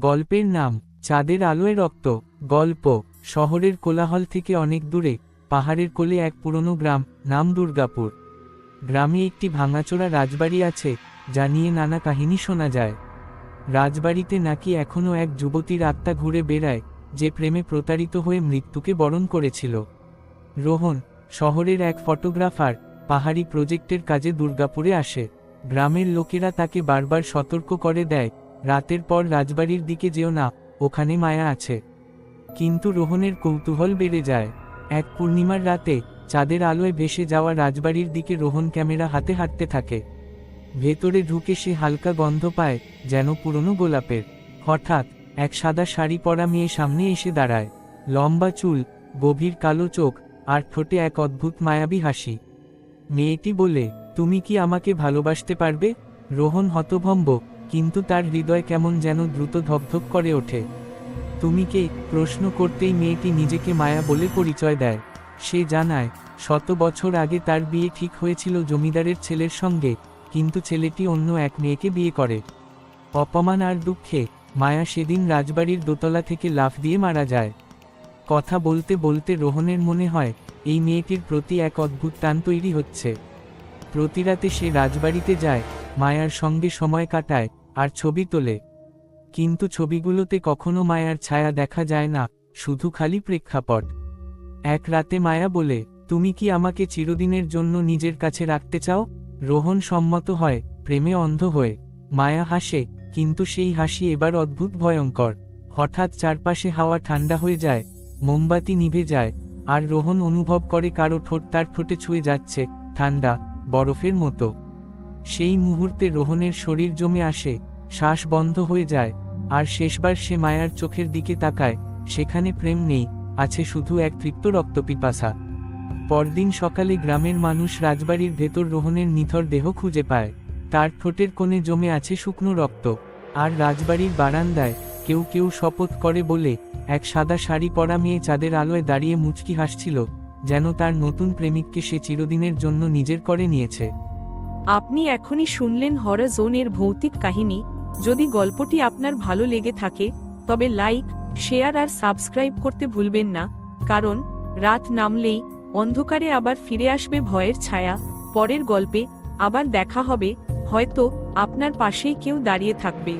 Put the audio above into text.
গল্পের নাম, চাঁদের আলোয় রক্ত গল্প, শহরের কোলাহল থেকে অনেক দূরে, পাহাড়ের কোলে এক পুরনো গ্রাম, নাম দুর্গাপুর। গ্রামে একটি ভাঙাচোরা রাজবাড়ি আছে, যা নিয়ে নানা কাহিনী শোনা যায়। রাজবাড়িতে নাকি এখনও এক যুবতীর আত্মা ঘুরে বেড়ায়, যে প্রেমে প্রতারিত হয়ে মৃত্যুকে বরণ করেছিল। রোহন, শহরের এক ফটোগ্রাফার, পাহাড়ি প্রজেক্টের কাজে দুর্গাপুরে আসে। গ্রামের লোকেরা তাকে বারবার সতর্ক করে দেয় রাতের পর রাজবাড়ির দিকে যেও না, ওখানে মায়া আছে। কিন্তু রোহনের কৌতূহল বেড়ে যায়। এক পূর্ণিমার রাতে চাঁদের আলোয় ভেসে যাওয়া রাজবাড়ির দিকে রোহন ক্যামেরা হাতে হাঁটতে থাকে। ভেতরে ঢুকে সে হালকা গন্ধ পায়, যেন পুরনো গোলাপের। হঠাৎ এক সাদা শাড়ি পরা মেয়ে সামনে এসে দাঁড়ায়। লম্বা চুল, গভীর কালো চোখ, আর ঠোঁটে এক অদ্ভুত মায়াবী হাসি। মেয়েটি বলে, তুমি কি আমাকে ভালোবাসতে পারবে? রোহন হতভম্ব কিন্তু তার হৃদয় কেমন যেন দ্রুত ধকধক করে ওঠে। তুমি কে? প্রশ্ন করতেই মেয়েটি নিজেকে মায়া বলে পরিচয় দেয়। সে জানায়, শত বছর আগে তার বিয়ে ঠিক হয়েছিল জমিদারের ছেলের সঙ্গে, কিন্তু ছেলেটি অন্য এক মেয়েকে বিয়ে করে। অপমান আর দুঃখে, মায়া সেদিন রাজবাড়ির দোতলা থেকে লাফ দিয়ে মারা যায়। কথা বলতে বলতে রোহনের মনে হয়, এই মেয়েটির প্রতি এক অদ্ভুত টান তৈরি হচ্ছে। প্রতি রাতে সে রাজবাড়িতে যায়, মায়ার সঙ্গে সময় কাটায় আর ছবি তোলে। কিন্তু ছবিগুলোতে কখনো মায়ার ছায়া দেখা যায় না, শুধু খালি প্রেক্ষাপট। এক রাতে মায়া বলে, তুমি কি আমাকে চিরদিনের জন্য নিজের কাছে রাখতে চাও? রোহন সম্মত হয়, প্রেমে অন্ধ হয়ে। মায়া হাসে, কিন্তু সেই হাসি এবার অদ্ভুত ভয়ঙ্কর। হঠাৎ চারপাশে হাওয়া ঠান্ডা হয়ে যায়, মোমবাতি নিভে যায়, আর রোহন অনুভব করে কারও ঠোঁট তার ঠোঁটে ছুঁয়ে যাচ্ছে, ঠান্ডা, বরফের মতো। সেই মুহূর্তে রোহনের শরীর জমে আসে, শ্বাস বন্ধ হয়ে যায়, আর শেষবার সে মায়ার চোখের দিকে তাকায়, সেখানে প্রেম নেই, আছে শুধু এক তৃপ্ত রক্তপিপাসা। পরদিন সকালে গ্রামের মানুষ রাজবাড়ির ভেতর রোহনের নিথর দেহ খুঁজে পায়, তার ঠোঁটের কোণে জমে আছে শুকনো রক্ত, আর রাজবাড়ির বারান্দায় কেউ কেউ শপথ করে বলে, এক সাদা শাড়ি পরা মেয়ে চাঁদের আলোয় দাঁড়িয়ে মুচকি হাসছিল, যেন তার নতুন প্রেমিককে সে চিরদিনের জন্য নিজের করে নিয়েছে। আপনি এখনই শুনলেন হরাজোনের ভৌতিক কাহিনী। যদি গল্পটি আপনার ভালো লেগে থাকে, তবে লাইক, শেয়ার আর সাবস্ক্রাইব করতে ভুলবেন না। কারণ, রাত নামলেই অন্ধকারে আবার ফিরে আসবে ভয়ের ছায়া। পরের গল্পে আবার দেখা হবে, হয়তো আপনার পাশেই কেউ দাঁড়িয়ে থাকবে।